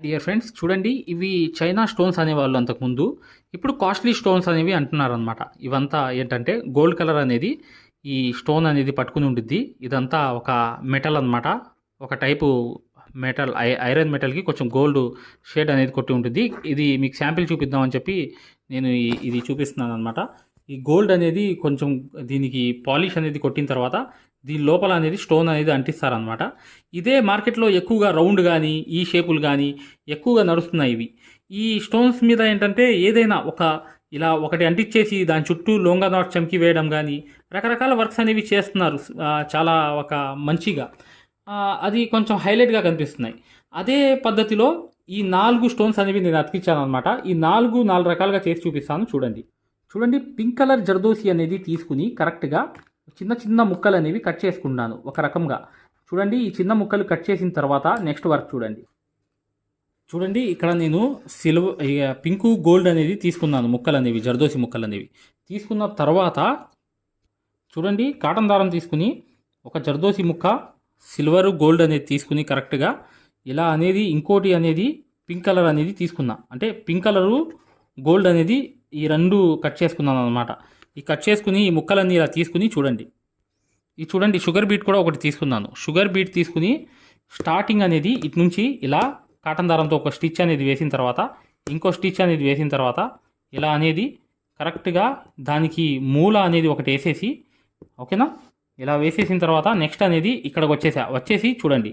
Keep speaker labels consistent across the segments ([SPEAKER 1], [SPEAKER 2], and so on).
[SPEAKER 1] Dear friends చూడండి ఇవి China stones అనేవాళ్ళు అంతకుముందు. ఇప్పుడు కాస్ట్లీ స్టోన్స్ అనేవి అంటున్నారనమాట ఇవంతా ఏంటంటే గోల్డ్ కలర్ అనేది ఈ స్టోన్ అనేది పట్టుకుని ఉంటుంది ఇదంతా ఒక మెటల్ అన్నమాట. ఒక టైపు మెటల్ ఐ ఐరన్ మెటల్కి కొంచెం గోల్డ్ షేడ్ అనేది కొట్టి ఉంటుంది ఇది మీకు శాంపిల్ చూపిద్దామని చెప్పి నేను ఇది చూపిస్తున్నాను అనమాట ఈ గోల్డ్ అనేది కొంచెం దీనికి పాలిష్ అనేది కొట్టిన తర్వాత దీని లోపల అనేది స్టోన్ అనేది అంటిస్తారనమాట ఇదే మార్కెట్లో ఎక్కువగా రౌండ్ కానీ ఈ షేపులు కానీ ఎక్కువగా నడుస్తున్నాయి ఇవి. ఈ స్టోన్స్ మీద ఏంటంటే ఏదైనా ఒక ఇలా ఒకటి అంటించేసి దాని చుట్టూ లోంగా నాట్ చమ్కి వేయడం కానీ రకరకాల వర్క్స్ అనేవి చేస్తున్నారు చాలా ఒక మంచిగా. అది కొంచెం హైలైట్గా కనిపిస్తున్నాయి. అదే పద్ధతిలో ఈ నాలుగు స్టోన్స్ అనేవి నేను అతికించాను అనమాట ఈ నాలుగు నాలుగు రకాలుగా చేసి చూపిస్తాను చూడండి. చూడండి పింక్ కలర్ జర్దోసి అనేది తీసుకుని కరెక్ట్గా చిన్న చిన్న ముక్కలు అనేవి కట్ చేసుకున్నాను ఒక రకంగా. చూడండి ఈ చిన్న ముక్కలు కట్ చేసిన తర్వాత నెక్స్ట్ వర్క్ చూడండి. చూడండి ఇక్కడ నేను సిల్వర్ పింకు గోల్డ్ అనేది తీసుకున్నాను ముక్కలు అనేవి జర్దోసి ముక్కలు అనేవి. తీసుకున్న తర్వాత చూడండి కాటన్ దారం తీసుకుని ఒక జర్దోసి ముక్క సిల్వర్ గోల్డ్ అనేది తీసుకుని కరెక్ట్గా ఇలా అనేది ఇంకోటి అనేది పింక్ కలర్ అనేది తీసుకున్నా. అంటే పింక్ కలరు గోల్డ్ అనేది ఈ రెండు కట్ చేసుకున్నాను అనమాట ఈ కట్ చేసుకుని ఈ ముక్కలన్నీ ఇలా తీసుకుని చూడండి. ఈ చూడండి షుగర్ బీట్ కూడా ఒకటి తీసుకున్నాను. షుగర్ బీట్ తీసుకుని స్టార్టింగ్ అనేది ఇటు నుంచి ఇలా కాటన్ దారంతో ఒక స్టిచ్ అనేది వేసిన తర్వాత ఇంకో స్టిచ్ అనేది వేసిన తర్వాత ఇలా అనేది కరెక్ట్గా దానికి మూల అనేది ఒకటి వేసేసి ఓకేనా? ఇలా వేసేసిన తర్వాత నెక్స్ట్ అనేది ఇక్కడికి వచ్చేసా. వచ్చేసి చూడండి.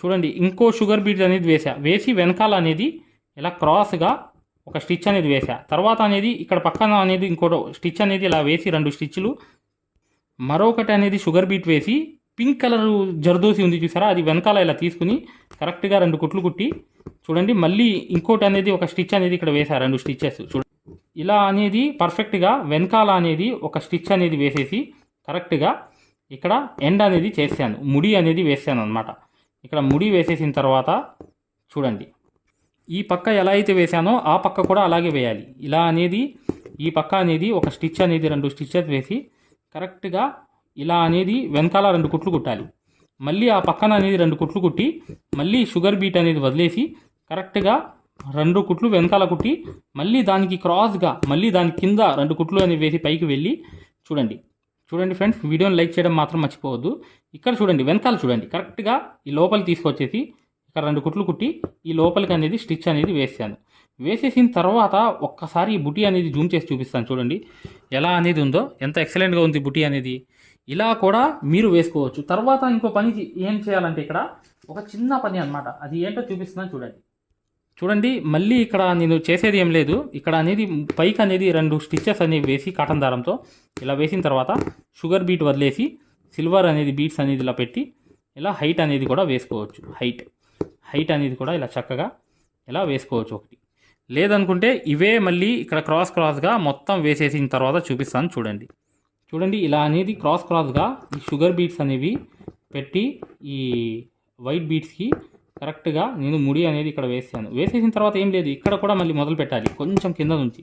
[SPEAKER 1] చూడండి ఇంకో షుగర్ బీట్ అనేది వేసా. వేసి వెనకాల అనేది ఇలా క్రాస్గా ఒక స్టిచ్ అనేది వేసా తర్వాత అనేది ఇక్కడ పక్కన అనేది ఇంకోటి స్టిచ్ అనేది ఇలా వేసి రెండు స్టిచ్లు. మరొకటి అనేది షుగర్ బీట్ వేసి పింక్ కలర్ జర్దోసి ఉంది చూసారా? అది వెనకాల ఇలా తీసుకుని కరెక్ట్గా రెండు కుట్లు కుట్టి చూడండి. మళ్ళీ ఇంకోటి అనేది ఒక స్టిచ్ అనేది ఇక్కడ వేసా రెండు స్టిచ్చెస్. చూడండి ఇలా అనేది పర్ఫెక్ట్గా వెనకాల అనేది ఒక స్టిచ్ అనేది వేసేసి కరెక్ట్గా ఇక్కడ ఎండ్ అనేది చేశాను. ముడి అనేది వేసాను అనమాట ఇక్కడ ముడి వేసేసిన తర్వాత చూడండి. ఈ పక్క ఎలా అయితే వేసానో ఆ పక్క కూడా అలాగే వేయాలి. ఇలా అనేది ఈ పక్క అనేది ఒక స్టిచ్ అనేది రెండు స్టిచ్చెస్ వేసి కరెక్ట్గా ఇలా అనేది వెనకాల రెండు కుట్లు కుట్టాలి. మళ్ళీ ఆ పక్కన అనేది రెండు కుట్లు కుట్టి మళ్ళీ షుగర్ బీట్ అనేది వదిలేసి కరెక్ట్గా రెండు కుట్లు వెనకాల కుట్టి మళ్ళీ దానికి క్రాస్గా మళ్ళీ దాని కింద రెండు కుట్లు అనేవి వేసి పైకి వెళ్ళి చూడండి. చూడండి ఫ్రెండ్స్ వీడియోని లైక్ చేయడం మాత్రం మర్చిపోవద్దు. ఇక్కడ చూడండి వెనకాల చూడండి. కరెక్ట్గా ఈ లోపలి తీసుకొచ్చేసి ఇక్కడ రెండు కుట్లు కుట్టి ఈ లోపలికి అనేది స్టిచ్ అనేది వేసాను వేసేసిన తర్వాత ఒక్కసారి ఈ బుటీ అనేది జూమ్ చేసి చూపిస్తాను చూడండి. ఎలా అనేది ఉందో ఎంత ఎక్సలెంట్గా ఉంది బుటీ అనేది. ఇలా కూడా మీరు వేసుకోవచ్చు. తర్వాత ఇంకో పని ఏం చేయాలంటే ఇక్కడ ఒక చిన్న పని అనమాట అది ఏంటో చూపిస్తున్నాను చూడండి. చూడండి మళ్ళీ ఇక్కడ నేను చేసేది ఏం లేదు. ఇక్కడ అనేది పైకి అనేది రెండు స్టిచ్చెస్ అనేవి వేసి కాటన్ దారంతో ఇలా వేసిన తర్వాత షుగర్ బీట్ వదిలేసి సిల్వర్ అనేది బీట్స్ అనేది ఇలా పెట్టి ఇలా హైట్ అనేది కూడా వేసుకోవచ్చు. హైట్. హైట్ అనేది కూడా ఇలా చక్కగా ఇలా వేసుకోవచ్చు ఒకటి. లేదనుకుంటే ఇవే మళ్ళీ ఇక్కడ క్రాస్ క్రాస్గా మొత్తం వేసేసిన తర్వాత చూపిస్తాను చూడండి. చూడండి ఇలా అనేది క్రాస్ క్రాస్గా ఈ షుగర్ బీట్స్ అనేవి పెట్టి ఈ వైట్ బీట్స్కి కరెక్ట్గా నేను ముడి అనేది ఇక్కడ వేసాను. వేసేసిన తర్వాత ఏం లేదు ఇక్కడ కూడా మళ్ళీ మొదలు పెట్టాలి కొంచెం కింద నుంచి.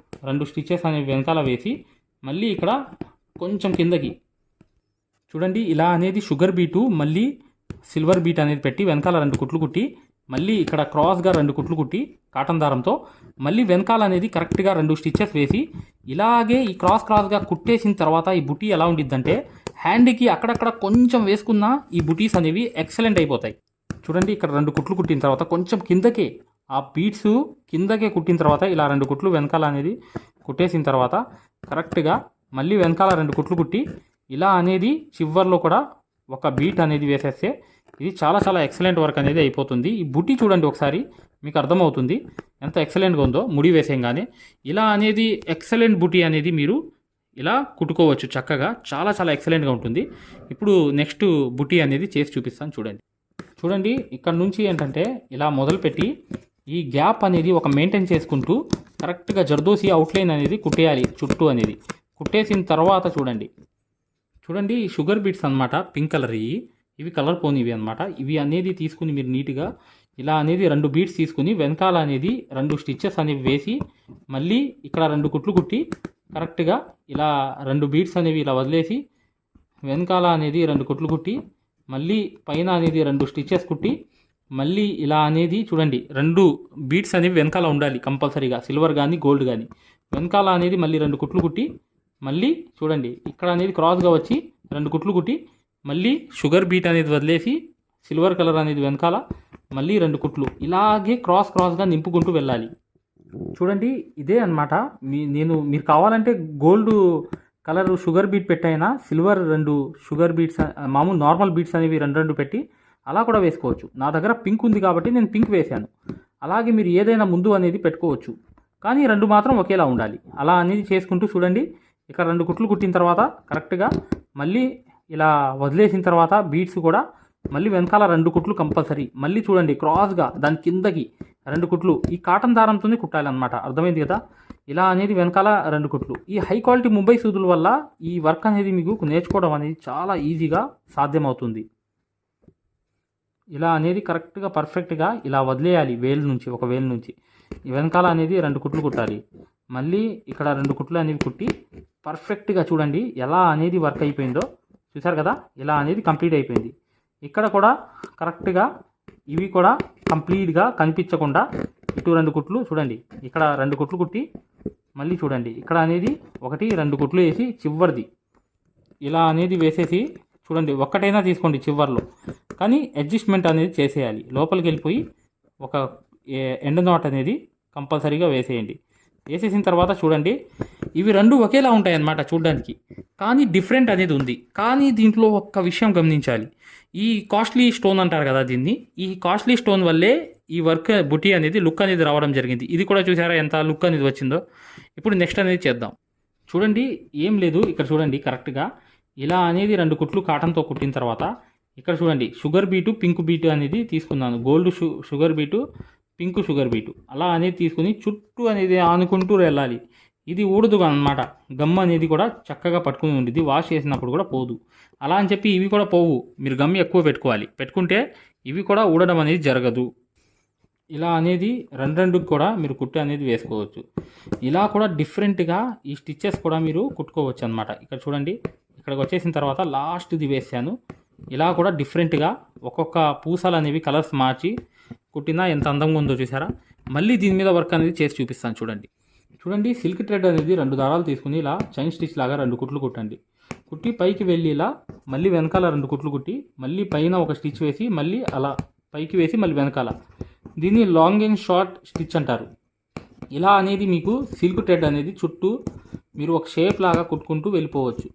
[SPEAKER 1] రెండు స్టిచెస్ అనేవి వెనకాల వేసి మళ్ళీ ఇక్కడ కొంచెం కిందకి. చూడండి ఇలా అనేది షుగర్ బీటు మళ్ళీ సిల్వర్ బీట్ అనేది పెట్టి వెనకాల రెండు కుట్లు కుట్టి మళ్ళీ ఇక్కడ క్రాస్గా రెండు కుట్లు కుట్టి కాటన్ దారంతో మళ్ళీ వెనకాల అనేది కరెక్ట్గా రెండు స్టిచెస్ వేసి ఇలాగే ఈ క్రాస్ క్రాస్గా కుట్టేసిన తర్వాత ఈ బుటీ ఎలా ఉండిద్దంటే హ్యాండ్కి అక్కడక్కడ కొంచెం వేసుకున్న ఈ బుటీస్ అనేవి ఎక్సలెంట్ అయిపోతాయి. చూడండి ఇక్కడ రెండు కుట్లు కుట్టిన తర్వాత కొంచెం కిందకే ఆ బీట్స్ కిందకే కుట్టిన తర్వాత ఇలా రెండు కుట్లు వెనకాల అనేది కుట్టేసిన తర్వాత కరెక్ట్గా మళ్ళీ వెనకాల రెండు కుట్లు కుట్టి ఇలా అనేది చివర్లో కూడా ఒక బీట్ అనేది వేసేస్తే ఇది చాలా చాలా ఎక్సలెంట్ వర్క్ అనేది అయిపోతుంది. ఈ బుట్టి చూడండి ఒకసారి మీకు అర్థమవుతుంది. ఎంత ఎక్సలెంట్గా ఉందో ముడి వేసేయంగానే. ఇలా అనేది ఎక్సలెంట్ బుట్టి అనేది మీరు ఇలా కుట్టుకోవచ్చు చక్కగా. చాలా చాలా ఎక్సలెంట్గా ఉంటుంది. ఇప్పుడు నెక్స్ట్ బుట్టి అనేది చేసి చూపిస్తాను చూడండి. చూడండి ఇక్కడ నుంచి ఏంటంటే ఇలా మొదలుపెట్టి ఈ గ్యాప్ అనేది ఒక మెయింటైన్ చేసుకుంటూ కరెక్ట్గా జర్దోసి అవుట్లైన్ అనేది కుట్టేయాలి చుట్టూ అనేది. కుట్టేసిన తర్వాత చూడండి. చూడండి షుగర్ బీట్స్ అన్నమాట పింక్ కలర్ ఇవి. ఇవి కలర్ పోనివి అనమాట ఇవి అనేది తీసుకుని మీరు నీట్గా ఇలా అనేది రెండు బీట్స్ తీసుకుని వెనకాల అనేది రెండు స్టిచ్చెస్ అనేవి వేసి మళ్ళీ ఇక్కడ రెండు కుట్లు కుట్టి కరెక్ట్గా ఇలా రెండు బీట్స్ అనేవి ఇలా వదిలేసి వెనకాల అనేది రెండు కుట్లు కుట్టి మళ్ళీ పైన అనేది రెండు స్టిచ్చెస్ కుట్టి మళ్ళీ ఇలా అనేది చూడండి రెండు బీట్స్ అనేవి వెనకాల ఉండాలి కంపల్సరీగా. సిల్వర్ కానీ గోల్డ్ కానీ వెనకాల అనేది మళ్ళీ రెండు కుట్లు కుట్టి మళ్ళీ చూడండి ఇక్కడ అనేది క్రాస్గా వచ్చి రెండు కుట్లు కుట్టి మళ్ళీ షుగర్ బీట్ అనేది వదిలేసి సిల్వర్ కలర్ అనేది వెనకాల మళ్ళీ రెండు కుట్లు. ఇలాగే క్రాస్ క్రాస్గా నింపుకుంటూ వెళ్ళాలి. చూడండి ఇదే అన్నమాట. మీ నేను మీరు కావాలంటే గోల్డ్ కలర్ షుగర్ బీట్ పెట్టైనా సిల్వర్ రెండు షుగర్ బీట్స్ మామూలు నార్మల్ బీట్స్ అనేవి రెండు రెండు పెట్టి అలా కూడా వేసుకోవచ్చు. నా దగ్గర పింక్ ఉంది కాబట్టి నేను పింక్ వేశాను. అలాగే మీరు ఏదైనా ముందు అనేది పెట్టుకోవచ్చు. కానీ రెండు మాత్రం ఒకేలా ఉండాలి. అలా అనేది చేసుకుంటూ చూడండి. ఇక్కడ రెండు కుట్లు కుట్టిన తర్వాత కరెక్ట్గా మళ్ళీ ఇలా వదిలేసిన తర్వాత బీట్స్ కూడా మళ్ళీ వెనకాల రెండు కుట్లు కంపల్సరీ మళ్ళీ చూడండి క్రాస్గా దాని కిందకి రెండు కుట్లు. ఈ కాటన్ దారంతోనే కుట్టాలన్నమాట. అర్థమైంది కదా? ఇలా అనేది వెనకాల రెండు కుట్లు. ఈ హై క్వాలిటీ ముంబై సూదుల వల్ల ఈ వర్క్ అనేది మీకు నేర్చుకోవడం అనేది చాలా ఈజీగా సాధ్యమవుతుంది. ఇలా అనేది కరెక్ట్గా పర్ఫెక్ట్గా ఇలా వదిలేయాలి వేలు నుంచి ఒక వేలు నుంచి. వెనకాల అనేది రెండు కుట్లు కుట్టాలి. మళ్ళీ ఇక్కడ రెండు కుట్లు అనేవి కుట్టి పర్ఫెక్ట్గా చూడండి ఎలా అనేది వర్క్ అయిపోయిందో. చూసారు కదా? ఇలా అనేది కంప్లీట్ అయిపోయింది. ఇక్కడ కూడా కరెక్ట్గా ఇవి కూడా కంప్లీట్గా కనిపించకుండా ఇటు రెండు కుట్లు చూడండి. ఇక్కడ రెండు కుట్లు కుట్టి మళ్ళీ చూడండి. ఇక్కడ అనేది ఒకటి రెండు కుట్లు వేసి చివరిది. ఇలా అనేది వేసేసి చూడండి. ఒక్కటైనా తీసుకోండి చివర్లో. కానీ అడ్జస్ట్మెంట్ అనేది చేసేయాలి. లోపలికి వెళ్ళిపోయి ఒక ఏ- ఎండ్ నాట్ అనేది కంపల్సరీగా వేసేయండి. వేసేసిన తర్వాత చూడండి ఇవి రెండు ఒకేలా ఉంటాయి అన్నమాట చూడడానికి. కానీ డిఫరెంట్ అనేది ఉంది. కానీ దీంట్లో ఒక్క విషయం గమనించాలి. ఈ కాస్ట్లీ స్టోన్ అంటారు కదా దీన్ని. ఈ కాస్ట్లీ స్టోన్ వల్లే ఈ వర్క్ బుటీ అనేది లుక్ అనేది రావడం జరిగింది. ఇది కూడా చూసారా ఎంత లుక్ అనేది వచ్చిందో? ఇప్పుడు నెక్స్ట్ అనేది చేద్దాం. చూడండి ఏం లేదు. ఇక్కడ చూడండి కరెక్ట్గా. ఇలా అనేది రెండు కుట్లు కాటన్తో కుట్టిన తర్వాత ఇక్కడ చూడండి షుగర్ బీటు పింక్ బీటు అనేది తీసుకున్నాను. Gold sugar bead pink sugar bead అలా అనేది తీసుకుని చుట్టూ అనేది ఆనుకుంటూ వెళ్ళాలి. ఇది ఊడదు అనమాట గమ్ అనేది కూడా చక్కగా పట్టుకుని ఉండేది వాష్ చేసినప్పుడు కూడా పోదు. అలా అని చెప్పి ఇవి కూడా పోవు. మీరు గమ్ ఎక్కువ పెట్టుకోవాలి. పెట్టుకుంటే ఇవి కూడా ఊడడం అనేది జరగదు. ఇలా అనేది రెండు రెండుకి కూడా మీరు కుట్టు అనేది వేసుకోవచ్చు. ఇలా కూడా డిఫరెంట్గా ఈ స్టిచ్చెస్ కూడా మీరు కుట్టుకోవచ్చు అనమాట ఇక్కడ చూడండి ఇక్కడికి వచ్చేసిన తర్వాత లాస్ట్ది వేసాను. ఇలా కూడా డిఫరెంట్గా ఒక్కొక్క పూసలు అనేవి కలర్స్ మార్చి కుట్టినా ఎంత అందంగా ఉందో చూసారా? మళ్ళీ దీని మీద వర్క్ అనేది చేసి చూపిస్తాను చూడండి. చూడండి సిల్క్ థ్రెడ్ అనేది రెండు దారాలు తీసుకుని ఇలా చైన్ స్టిచ్ లాగా రెండు కుట్లు కుట్టండి. కుట్టి పైకి వెళ్ళి ఇలా మళ్ళీ వెనకాల రెండు కుట్లు కుట్టి మళ్ళీ పైన ఒక స్టిచ్ వేసి మళ్ళీ అలా పైకి వేసి మళ్ళీ వెనకాల. దీన్ని లాంగ్ అండ్ షార్ట్ స్టిచ్ అంటారు. ఇలా అనేది మీకు సిల్క్ థ్రెడ్ అనేది చుట్టూ మీరు ఒక షేప్ లాగా కుట్టుకుంటూ వెళ్ళిపోవచ్చు.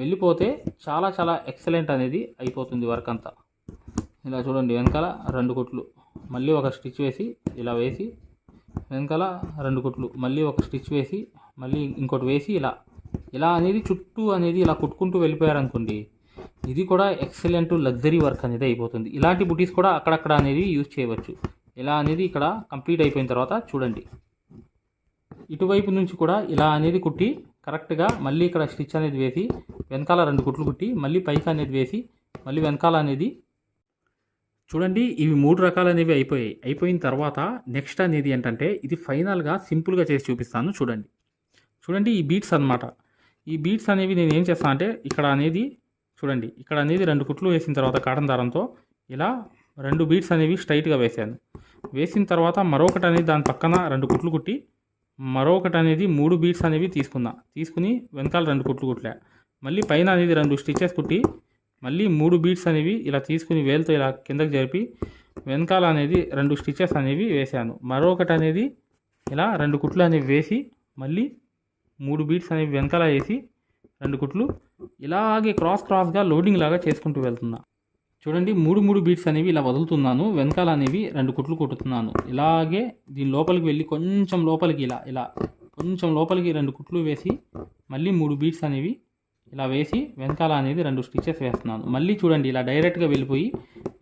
[SPEAKER 1] వెళ్ళిపోతే చాలా చాలా ఎక్సలెంట్ అనేది అయిపోతుంది వర్క్ అంతా. ఇలా చూడండి వెనకాల రెండు కుట్లు. మళ్ళీ ఒక స్టిచ్ వేసి ఇలా వేసి వెనకాల రెండు కుట్లు. మళ్ళీ ఒక స్టిచ్ వేసి మళ్ళీ ఇంకోటి వేసి ఇలా. ఇలా అనేది చుట్టూ అనేది ఇలా కుట్టుకుంటూ వెళ్ళిపోయారనుకోండి ఇది కూడా ఎక్సలెంట్ లగ్జరీ వర్క్ అనేది అయిపోతుంది. ఇలాంటి బుటీస్ కూడా అక్కడక్కడ అనేది యూజ్ చేయవచ్చు. ఇలా అనేది ఇక్కడ కంప్లీట్ అయిపోయిన తర్వాత చూడండి. ఇటువైపు నుంచి కూడా ఇలా అనేది కుట్టి కరెక్ట్గా మళ్ళీ ఇక్కడ స్టిచ్ అనేది వేసి వెనకాల రెండు కుట్లు కుట్టి మళ్ళీ పైకి అనేది వేసి మళ్ళీ వెనకాల అనేది చూడండి ఇవి మూడు రకాలు అనేవి అయిపోయాయి. అయిపోయిన తర్వాత నెక్స్ట్ అనేది ఏంటంటే ఇది ఫైనల్గా సింపుల్గా చేసి చూపిస్తాను చూడండి. చూడండి ఈ బీట్స్ అన్నమాట. ఈ బీట్స్ అనేవి నేను ఏం చేస్తాను అంటే ఇక్కడ అనేది చూడండి ఇక్కడ అనేది రెండు కుట్లు వేసిన తర్వాత కాటన్ దారంతో ఇలా రెండు బీట్స్ అనేవి స్ట్రైట్గా వేసాను. వేసిన తర్వాత మరొకటి అనేది దాని పక్కన రెండు కుట్లు కుట్టి మరొకటి అనేది మూడు బీట్స్ అనేవి తీసుకున్నా. తీసుకుని వెనకాల రెండు కుట్లు కుట్లా. మళ్ళీ పైన అనేది రెండు స్టిచ్చెస్ కుట్టి మళ్ళీ మూడు బీట్స్ అనేవి ఇలా తీసుకుని వేలుతో ఇలా కిందకి జరిపి వెనకాల అనేది రెండు స్టిచెస్ అనేవి వేశాను. మరొకటి అనేది ఇలా రెండు కుట్లు అనేవి వేసి మళ్ళీ మూడు బీట్స్ అనేవి వెనకాల వేసి రెండు కుట్లు ఇలాగే క్రాస్ క్రాస్గా లోడింగ్ లాగా చేసుకుంటూ వెళ్తున్నా. చూడండి మూడు మూడు బీట్స్ అనేవి ఇలా వదులుతున్నాను. వెనకాల అనేవి రెండు కుట్లు కుట్టుతున్నాను. ఇలాగే దీని లోపలికి వెళ్ళి కొంచెం లోపలికి ఇలా ఇలా కొంచెం లోపలికి రెండు కుట్లు వేసి మళ్ళీ మూడు బీట్స్ అనేవి ఇలా వేసి వెనకాల అనేది రెండు స్టిచెస్ వేస్తున్నాను. మళ్ళీ చూడండి ఇలా డైరెక్ట్గా వెళ్ళిపోయి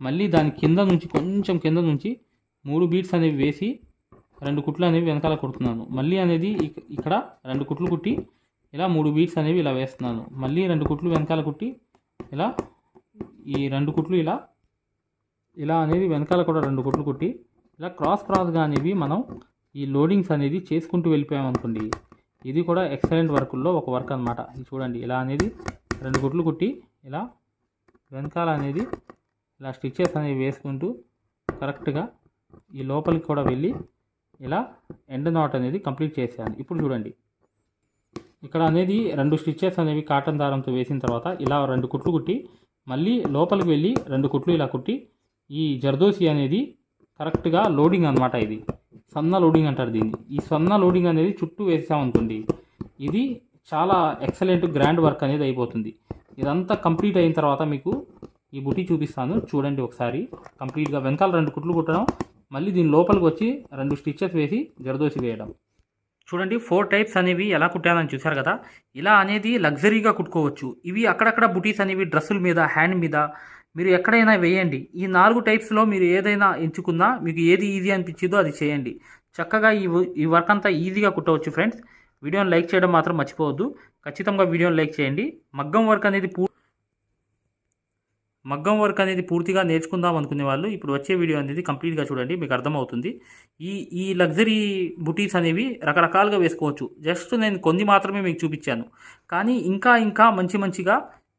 [SPEAKER 1] మళ్ళీ దాని కింద నుంచి కొంచెం కింద నుంచి మూడు బీట్స్ అనేవి వేసి రెండు కుట్లు అనేవి వెనకాల కుడుతున్నాను. మళ్ళీ అనేది ఇక్కడ రెండు కుట్లు కుట్టి ఇలా మూడు బీట్స్ అనేవి ఇలా వేస్తున్నాను. మళ్ళీ రెండు కుట్లు వెనకాల కుట్టి ఇలా ఈ రెండు కుట్లు ఇలా ఇలా అనేది వెనకాల కూడా రెండు కుట్లు కుట్టి ఇలా క్రాస్ క్రాస్గా అనేవి మనం ఈ లోడింగ్స్ అనేది చేసుకుంటూ వెళ్ళిపోయామనుకోండి. ఇది కూడా ఎక్సలెంట్ వర్కుల్లో ఒక వర్క్ అనమాట ఇది చూడండి ఇలా అనేది రెండు కుట్లు కుట్టి ఇలా వెనకాల అనేది ఇలా స్టిచ్చెస్ అనేవి వేసుకుంటూ కరెక్ట్గా ఈ లోపలికి కూడా వెళ్ళి ఇలా ఎండ్ నాట్ అనేది కంప్లీట్ చేశాను ఇప్పుడు చూడండి ఇక్కడ అనేది రెండు స్టిచ్చెస్ అనేవి కాటన్ దారంతో వేసిన తర్వాత ఇలా రెండు కుట్లు కుట్టి మళ్ళీ లోపలికి వెళ్ళి రెండు కుట్లు ఇలా కుట్టి ఈ జర్దోసి అనేది కరెక్ట్గా లోడింగ్ అనమాట ఇది. సన్న లోడింగ్ అంటారు దీన్ని. ఈ సన్న లోడింగ్ అనేది చుట్టూ వేసామనుకోండి ఇది చాలా ఎక్సలెంట్ గ్రాండ్ వర్క్ అనేది అయిపోతుంది. ఇదంతా కంప్లీట్ అయిన తర్వాత మీకు ఈ బుట్టి చూపిస్తాను. చూడండి ఒకసారి. కంప్లీట్గా వెనకాల రెండు కుట్లు కుట్టడం మళ్ళీ దీని లోపలికి వచ్చి రెండు స్టిచ్చెస్ వేసి జరదోసి వేయడం. చూడండి ఫోర్ టైప్స్ అనేవి ఎలా కుట్టానని చూశారు కదా? ఇలా అనేది లగ్జరీగా కుట్టుకోవచ్చు. ఇవి అక్కడక్కడ బుటీస్ అనేవి డ్రెస్సుల మీద హ్యాండ్ మీద మీరు ఎక్కడైనా వేయండి. ఈ నాలుగు టైప్స్లో మీరు ఏదైనా ఎంచుకున్నా మీకు ఏది ఈజీ అనిపించిందో అది చేయండి. చక్కగా ఈ ఈ వర్క్ అంతా ఈజీగా కుట్టవచ్చు ఫ్రెండ్స్. వీడియోని లైక్ చేయడం మాత్రం మర్చిపోవద్దు. ఖచ్చితంగా వీడియోని లైక్ చేయండి. మగ్గం వర్క్ అనేది పూ మగ్గం వర్క్ అనేది పూర్తిగా నేర్చుకుందాం అనుకునే వాళ్ళు ఇప్పుడు వచ్చే వీడియో అనేది కంప్లీట్గా చూడండి. మీకు అర్థమవుతుంది. ఈ ఈ లగ్జరీ బుటీస్ అనేవి రకరకాలుగా వేసుకోవచ్చు. జస్ట్ నేను కొన్ని మాత్రమే మీకు చూపించాను. కానీ ఇంకా ఇంకా మంచి మంచిగా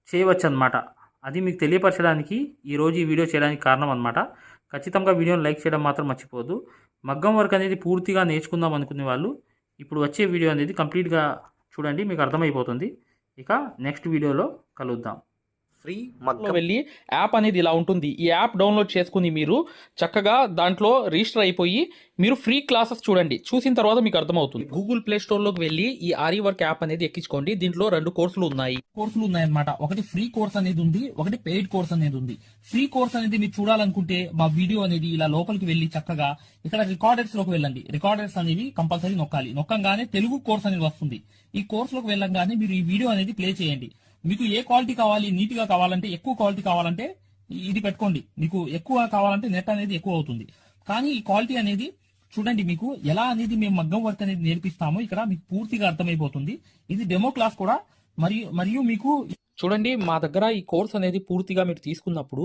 [SPEAKER 1] చేయవచ్చు అనమాట అది మీకు తెలియపరచడానికి ఈరోజు ఈ వీడియో చేయడానికి కారణం అనమాట ఖచ్చితంగా వీడియోని లైక్ చేయడం మాత్రం మర్చిపోదు మగ్గం వర్క్ అనేది పూర్తిగా నేర్చుకుందాం అనుకునే వాళ్ళు ఇప్పుడు వచ్చే వీడియో అనేది కంప్లీట్గా చూడండి మీకు అర్థమైపోతుంది. ఇక నెక్స్ట్ వీడియోలో కలుద్దాం.
[SPEAKER 2] ఫ్రీ మగ్గం.
[SPEAKER 3] వెళ్ళి యాప్ అనేది ఇలా ఉంటుంది. ఈ యాప్ డౌన్లోడ్ చేసుకుని మీరు చక్కగా దాంట్లో రిజిస్టర్ అయిపోయి మీరు ఫ్రీ క్లాసెస్ చూడండి. చూసిన తర్వాత మీకు అర్థమవుతుంది. గూగుల్ ప్లే స్టోర్లోకి వెళ్ళి ఈ ఆరి వర్క్ యాప్ అనేది ఎక్కించుకోండి. దీంట్లో రెండు కోర్సులు ఉన్నాయి. కోర్సులు ఉన్నాయన్నమాట. ఒకటి ఫ్రీ కోర్స్ అనేది ఉంది ఒకటి పెయిడ్ కోర్స్ అనేది ఉంది. ఫ్రీ కోర్స్ అనేది మీరు చూడాలనుకుంటే మా వీడియో అనేది ఇలా లోపలికి వెళ్ళి చక్కగా ఇక్కడ రికార్డర్స్లోకి వెళ్ళండి. రికార్డర్స్ అనేవి కంపల్సరీ నొక్కాలి. నొక్కంగానే తెలుగు కోర్స్ అనేది వస్తుంది. ఈ కోర్స్లోకి వెళ్ళంగానే మీరు ఈ వీడియో అనేది ప్లే చేయండి. మీకు ఏ క్వాలిటీ కావాలి నీట్గా కావాలంటే ఎక్కువ క్వాలిటీ కావాలంటే ఇది పెట్టుకోండి. మీకు ఎక్కువ కావాలంటే నెట్ అనేది ఎక్కువ అవుతుంది. కానీ ఈ క్వాలిటీ అనేది చూడండి మీకు ఎలా అనేది మేము మగ్గం వర్క్ అనేది నేర్పిస్తామో ఇక్కడ మీకు పూర్తిగా అర్థమైపోతుంది. ఇది డెమో క్లాస్ కూడా. మరియు మరియు మీకు చూడండి మా దగ్గర ఈ కోర్స్ అనేది పూర్తిగా మీరు తీసుకున్నప్పుడు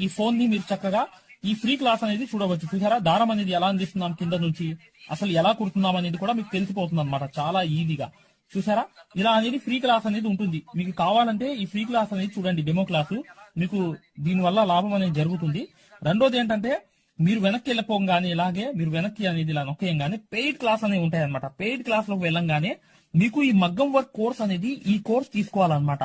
[SPEAKER 3] ఈ ఫోన్ని మీరు చక్కగా ఈ ఫ్రీ క్లాస్ అనేది చూడవచ్చు. చూసారా? దారం అనేది ఎలా అందిస్తున్నాం కింద నుంచి? అసలు ఎలా కుడుతున్నాం అనేది కూడా మీకు తెలిసిపోతుంది అనమాట చాలా ఈజీగా. చూసారా? ఇలా అనేది ఫ్రీ క్లాస్ అనేది ఉంటుంది. మీకు కావాలంటే ఈ ఫ్రీ క్లాస్ అనేది చూడండి డెమో క్లాసు మీకు దీని వల్ల లాభం అనేది జరుగుతుంది. రెండోది ఏంటంటే మీరు వెనక్కి వెళ్ళిపోగానే ఇలాగే మీరు వెనక్కి అనేది ఇలా నొక్కేయంగానే పెయిడ్ క్లాస్ అనేవి ఉంటాయి అనమాట పెయిడ్ క్లాస్లోకి వెళ్ళంగానే మీకు ఈ మగ్గం వర్క్ కోర్స్ అనేది ఈ కోర్స్ తీసుకోవాలన్నమాట.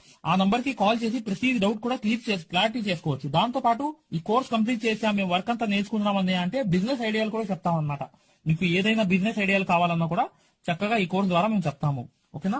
[SPEAKER 3] ఆ నంబర్కి కాల్ చేసి ప్రతి డౌట్ కూడా క్లియర్ చేసి క్లారిటీ చేసుకోవచ్చు. దాంతో పాటు ఈ కోర్స్ కంప్లీట్ చేసాం మేము వర్క్ అంతా నేర్చుకున్నామని అంటే బిజినెస్ ఐడియాలు కూడా చెప్తాం అనమాట మీకు ఏదైనా బిజినెస్ ఐడియాలు కావాలన్నా కూడా చక్కగా ఈ కోర్స్ ద్వారా మేము చెప్తాము. ఓకేనా?